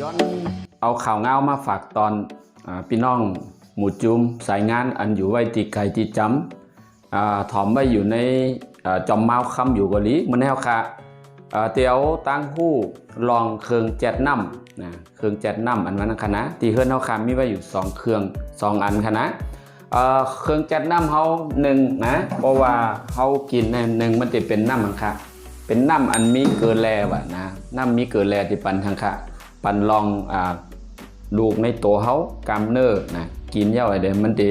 ย้อนเอาข่าวเงามาฝากตอนอพี่น้องหมู่จุมสายงานอันอยู่ไว้ตีไก่ตีจำถอมไว้อยู่ในจอมเมาคำอยู่กาหลีมันแนวค่ะอ่าเตียวตั้งหู้ลองเครื่องแจดน้ำนะเครื่องแจดน้ำอันนั้นคณะตีเฮือนเฮาคามีไว้อยู่สองเครื่องสองอันคณะเครื่องแจดน้ำเฮาหนึ่งนะเพราะว่าเฮากินเนี่ยหนึ่งมันจะเป็นน้ำมังคะเป็นน้ำอันมีเกลือแร่วะนะน้ำมีเกลือแร่ที่ปันทางคะ ปันลองอ่าลูกในตัวเฮากำเนิดนะกินยาวไอเดมันสิ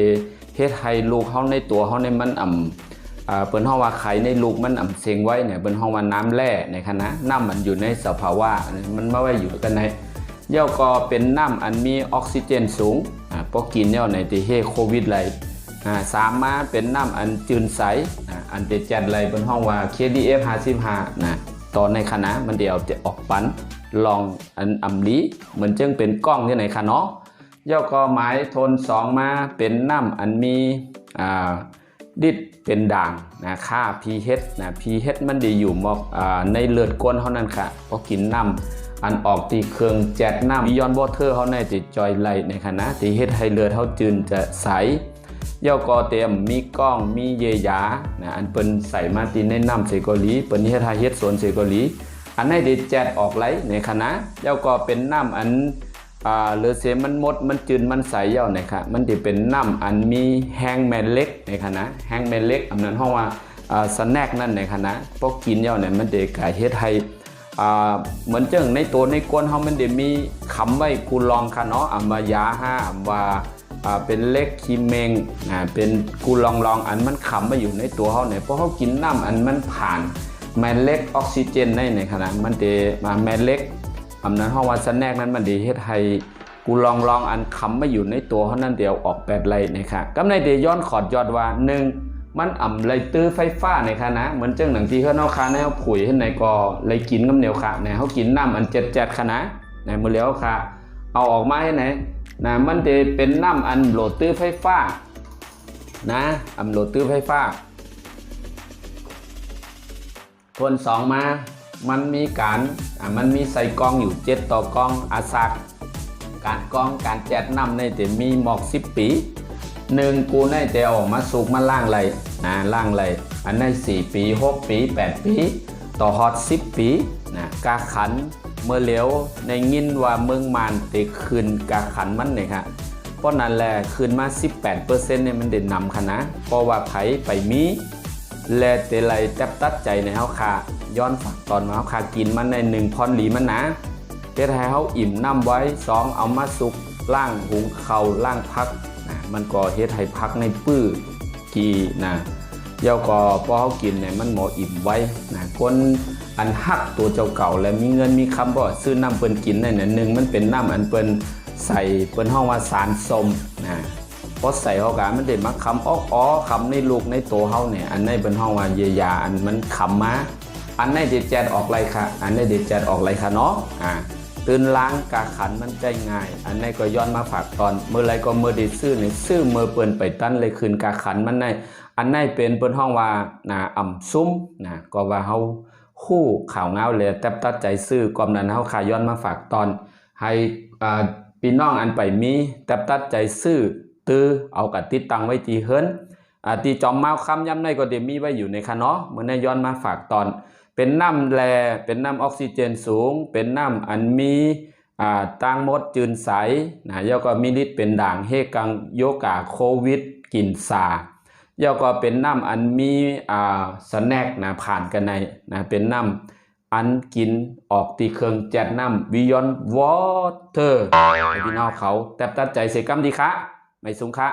เฮ็ดให้ลูกเฮาในตัวเฮาในมันอ่ำอ่าเปิ้นเฮาว่าไข่ในลูกมันอ่ำเสียงไว้เนี่ยเปิ้นเฮาว่าน้ำแร่ในคณะน้ำมันอยู่ในสภาวะมันไมาไว้อยู่กันในเย่าก็เป็นน้ำอันมีออกซิเจนสูงอ่าพอกินแล้วในที่เฮโควิดไหลอ่าสามมาเป็นน้ำอันจืนใสอ่าอันเตจัดไหลเปิ้นเฮาว่า KDF 55นะ ตอนในคณะมันเดียวจะออกปันลองอันอำลีเหมือนจึงเป็นกล้องที่ไหนคะเนาะย่อก็หมายทนสองมาเป็นน้ำอันมีอ่าดิดเป็นด่างนะค่า pH นะ pH มันดีอยู่มอกในเลือดก้นเท่านั้นค่ะพอกินน้ำอันออกตีเครื่องแจดน้ำบิยอนวอเตอร์เขาในติจอยไหลในคณะที่เฮ็ดให้เลือดเขาจืนจะใส ย่อก็เต็มมีกล้องมีเยยานะอันเปิ้นใส่มาตีในน้ำเสกอหลีเปิ้นเฮ็ดให้เฮ็ดสวนเสกอหลี อันให้ได้แจดออกไหลในคณะเจ้าก็เป็นน้ำอันอ่าเลือเสมันมดมันจืนมันใสเยาในค่ะมันจะเป็นน้ำอันมีแห้งแมนเล็กในคณะแห้งแมนเล็กอันนั้นห้องว่าอ่าสแน็คนั่นในคณะพวกกินเย้าเนี่ยมันจะกายเฮ็ดให้อ่าเหมือนเจังในตัวในก้นเฮามันจะมีคำไว้กูลองค่ะเนาะอำว่ายาห้าอำว่าอ่า เป็นเล็กคีเมงเป็นกูลองลองอันมันคำไว้อยู่ในตัวเฮาเนี่ยเพราะเฮากินน้ำอันมันผ่านแมนเล็กออกซิเจนในในขณะมันเดมาแมนเล็กอำนั้นห้องวันสแนกนั้นมันดีเฮ็ดให้กูลองลองอันคำม่อยู่ในตัวเขานั่นเดียวออกแปดไรในค่ะกำในเดย้อนขอดยอดว่าหนึ่งมันอ่ำไรตื้อไฟฟ้าในค่ะนะเหมือนเจ้าหนังที่เขาเนาคาในเขาผุยให้ในกอไรกินกำเหนียวค่ะในเขากินน้ำอันเจ็ดเจ็ดค่ะนะในมือเลี้ยวค่ะ เอาออกมาให้ไหนนะมันจะเป็นน้ำอันโหลดตื้อไฟฟ้านะอันโหลดตื้อไฟฟ้าทวนสองมา มันมีการอ่ามันมีใส่กล้องอยู่เจ็ดต่อกล้องอาซักการกล้องการแจดน้ำในแต่มีหมอกสิบปีหนึ่งกูในแต่ออกมาสูกมาล่างไรนะล่างไรอันในสี่ปีหกปีแปดปี ต่อฮอตสิบปีนะกาขัน เมื่อเลี้ยวในงินว่าเมืองมานเตคืนกาขันมันเนี่ยค่ะเพราะนั้นแหละคืนมา 18%เนี่ยมันเด่นนำคณะเพราะว่าไผไปมีและเตไลแทบตัดใจในเฮาคาย้อนฝักตอนมาเฮาคากินมันในหนึ่งพรหลีมันนะเฮ็ดให้เฮาอิ่มน้ำไว้สองเอามาสุกล่างหุงข้าล่างพักนะมันก็เฮ็ดให้พักในปื้อกีนะเยาก็พอเฮากินเนี่ยมันหมออิ่มไว้นะคน อันฮักตัวเจ้าเก่าและมีเงินมีคำบ่ซื้อน้ำเปิ้นกินนั่นน่ะหนึ่งมันเป็นน้ำอันเปิ้นใส่เปิ้นห้องว่าสารส้มนะพอใส่เขากันมันเด็ดมาคำอ้ออ้อคำในลูกในตัวเขาเนี่ยอันในเป็นห้องว่าเยียยาอันมันคำมาอันในเด็ดแจดออกไรค่ะ อันในเด็ดแจดออกไรค่ะเนาะอ่าตื่นล้างกาขันมันใจง่าย อันในก็ย้อนมาฝากตอน เมื่อไรก็เมื่อไดีซื้อในซื้อเมื่อเปินไปตั้นเลยคืนกาขันมันในอันในเป็นเปิ้นห้องว่านาอ่ำซุ้มนะก็ว่าเฮา คู่ข่าวเงาเลยแต่ตัดใจซื้อความนั้นเฮาขาย้อนมาฝากตอน ให้อ่าพี่น้องอันไปมีแต่ตัดใจซื้อตื้อเอากับติดตังไว้ตีเฮิรนอ่าตีจอมเมาคำย้ำในก็เดมีไว้อยู่ในคะเนาะเมื่อนในย้อนมาฝากตอน เป็นน้ำแลเป็นน้ำออกซิเจนสูง เป็นน้ำอันมีอ่าตังมดจืนใสนะแล้วก็มีฤทธิ์เป็นด่างเฮกังโยกาโควิดกินสา ย่อก็เป็นน้ำอันมีอ่าสแน็คนะผ่านกันในนะเป็นน้ำอันกินออกตีเครื่องแจดน้ำวิยอนวอเตอร์พี่น้องเขา แต่ตัดใจเสกกรรมดีคะไม่สูงคะ